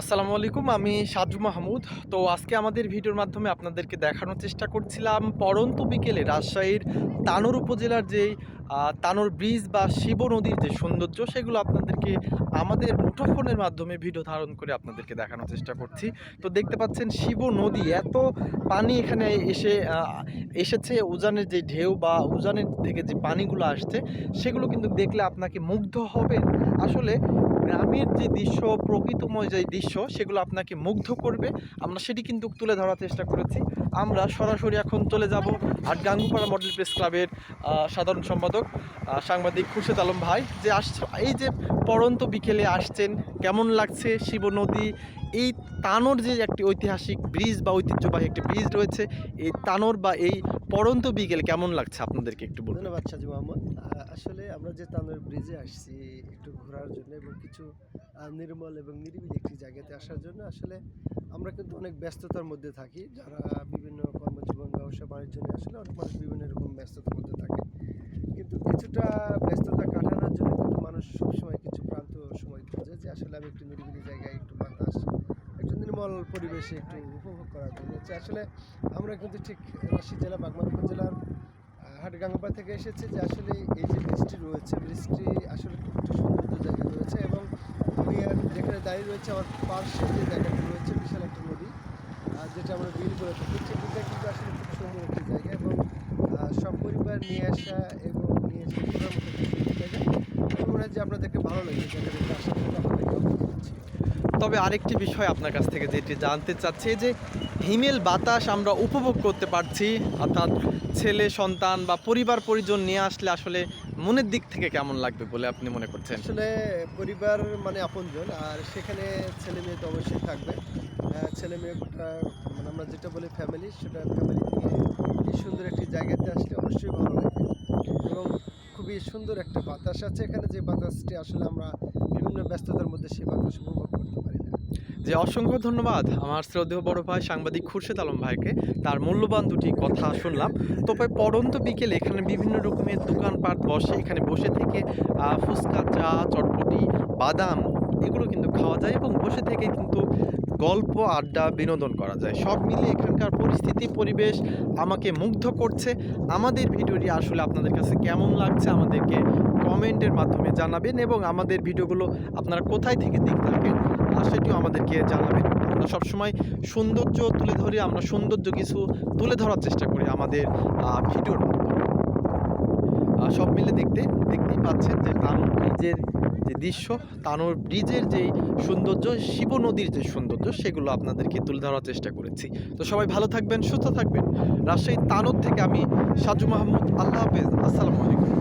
আসসালামু আলাইকুম, আমি সাজু মাহমুদ। তো আজকে আমাদের ভিডিওর মাধ্যমে আপনাদেরকে দেখানোর চেষ্টা করছিলাম পরন্ত বিকেলে রাজশাহীর তানোর উপজেলার যেই তানোর ব্রিজ বা শিব নদীর যে সৌন্দর্য, সেগুলো আপনাদেরকে আমাদের মুঠোফোনের মাধ্যমে ভিডিও ধারণ করে আপনাদেরকে দেখানোর চেষ্টা করছি। তো দেখতে পাচ্ছেন শিব নদী, এত পানি এখানে এসে এসেছে। উজানের যে ঢেউ বা উজানের থেকে যে পানিগুলো আসছে, সেগুলো কিন্তু দেখলে আপনাকে মুগ্ধ হবে আসলে গ্রামের যে দৃশ্য, প্রকৃতময় যে দৃশ্য সেগুলো আপনাকে মুগ্ধ করবে। আমরা সেটি কিন্তু তুলে ধরার চেষ্টা করেছি। আমরা সরাসরি এখন চলে যাব আর গাঙ্গুপাড়া মডেল প্রেস ক্লাবের সাধারণ সম্পাদক সাংবাদিক খুরশেদ আলম ভাই। যে আস এই যে পরন্ত বিকেলে আসছেন, কেমন লাগছে শিব নদী এই তানোর যে একটি ঐতিহাসিক ব্রিজ বা ঐতিহ্যবাহী একটি ব্রিজ রয়েছে, এই তানোর বা এই পরন্ত বিকেল কেমন লাগছে আপনাদেরকে একটু বলুন? ধন্যবাদ, সাজু মোহাম্মদ। আসলে আমরা যে তানোর ব্রিজে আসছি একটু ঘোরার জন্য এবং কিছু নির্মল এবং নিরিবিলি একটি জায়গাতে আসার জন্য, আসলে আমরা কিন্তু অনেক ব্যস্ততার মধ্যে থাকি। যারা বিভিন্ন কর্মজীবন, ব্যবসা, বাণিজ্য আসলে অনেক মানুষ বিভিন্ন রকম ব্যস্ততার মধ্যে থাকে। কিন্তু কিছুটা ব্যস্ততা কাটানোর জন্য কিন্তু মানুষ সবসময় কিছু প্রান্ত সময় খোঁজে যে আসলে আমি একটু নিরিবিলি জায়গায় একটু বাতাস নির্মল পরিবেশে একটু উপভোগ করার জন্য। যে আসলে আমরা কিন্তু ঠিক রাজশাহী জেলা বাগমার উপজেলার হাটগাঙ্গা থেকে এসেছে যে আসলে এই যে ব্রিজটি রয়েছে ব্রিজটি আসলে খুব একটি জায়গা রয়েছে এবং আমি যেখানে দাঁড়িয়ে রয়েছে আমার পার্শ্বে যে জায়গাটি রয়েছে বিশাল একটা নদী যেটা আমরা বিল করে থাকি। সেটিটা কিন্তু আসলে খুব সুন্দর একটি জায়গা এবং আহ, সব পরিবার নিয়ে আসা এবং নিয়ে এসে ঘোরার মতো জায়গা। মনে হয় যে আপনাদেরকে ভালো লাগবে জায়গাটাতে আসার জন্য আপনাদেরকে আহ্বান জানাচ্ছি। তবে আরেকটি বিষয় আপনার কাছ থেকে যেটি জানতে চাচ্ছি, যে হিমেল বাতাস আমরা উপভোগ করতে পারছি, অর্থাৎ ছেলে, সন্তান বা পরিবার, পরিজন নিয়ে আসলে আসলে মনের দিক থেকে কেমন লাগবে বলে আপনি মনে করছেন? আসলে পরিবার মানে আপনজন, আর সেখানে ছেলে মেয়ে তো অবশ্যই থাকবে। ছেলে মেয়ে গোটা মানে আমরা যেটা বলি ফ্যামিলি সেটা ফ্যামিলি নিয়ে সুন্দর একটি জায়গাতে আসলে অবশ্যই ভালো লাগবে। এবং খুবই সুন্দর একটা বাতাস আছে। এখানে যে বাতাসটি আসলে আমরা বিভিন্ন ব্যস্ততার মধ্যে সেই বাতাস উপভোগ করতে পারি না। যে অসংখ্য ধন্যবাদ আমার শ্রদ্ধেয় বড় ভাই সাংবাদিক খুরশেদ আলম ভাইকে। তার মূল্যবান দুটি কথা শুনলাম। তবে পরন্ত বিকেলে এখানে বিভিন্ন রকমের দোকানপাট বসে এখানে বসে থেকে ফুচকা, চা, চটপটি, বাদাম এগুলো কিন্তু খাওয়া যায় এবং বসে থেকে কিন্তু গল্প, আড্ডা, বিনোদন করা যায়। সব মিলিয়ে এখানকার পরিস্থিতি, পরিবেশ আমাকে মুগ্ধ করছে। আমাদের ভিডিওটি আসলে আপনাদের কাছে কেমন লাগছে আমাদেরকে কমেন্টের মাধ্যমে জানাবেন এবং আমাদের ভিডিওগুলো আপনারা কোথায় থেকে দেখতে থাকেন সেটিও আমাদেরকে জানাবেন। আমরা সবসময় সৌন্দর্য তুলে ধরি, আমরা সৌন্দর্য কিছু তুলে ধরার চেষ্টা করি আমাদের ভিডিওর মাধ্যমে। সব মিলে দেখতে, দেখতেই পাচ্ছেন যে তানোর ব্রিজের যে দৃশ্য, তানোর ব্রিজের যে সৌন্দর্য, শিব নদীর যে সৌন্দর্য, সেগুলো আপনাদেরকে তুলে ধরার চেষ্টা করেছি। তো সবাই ভালো থাকবেন, সুস্থ থাকবেন। রাজশাহী তানোর থেকে আমি সাজু মাহমুদ। আল্লাহ হাফেজ। আসসালামু আলাইকুম।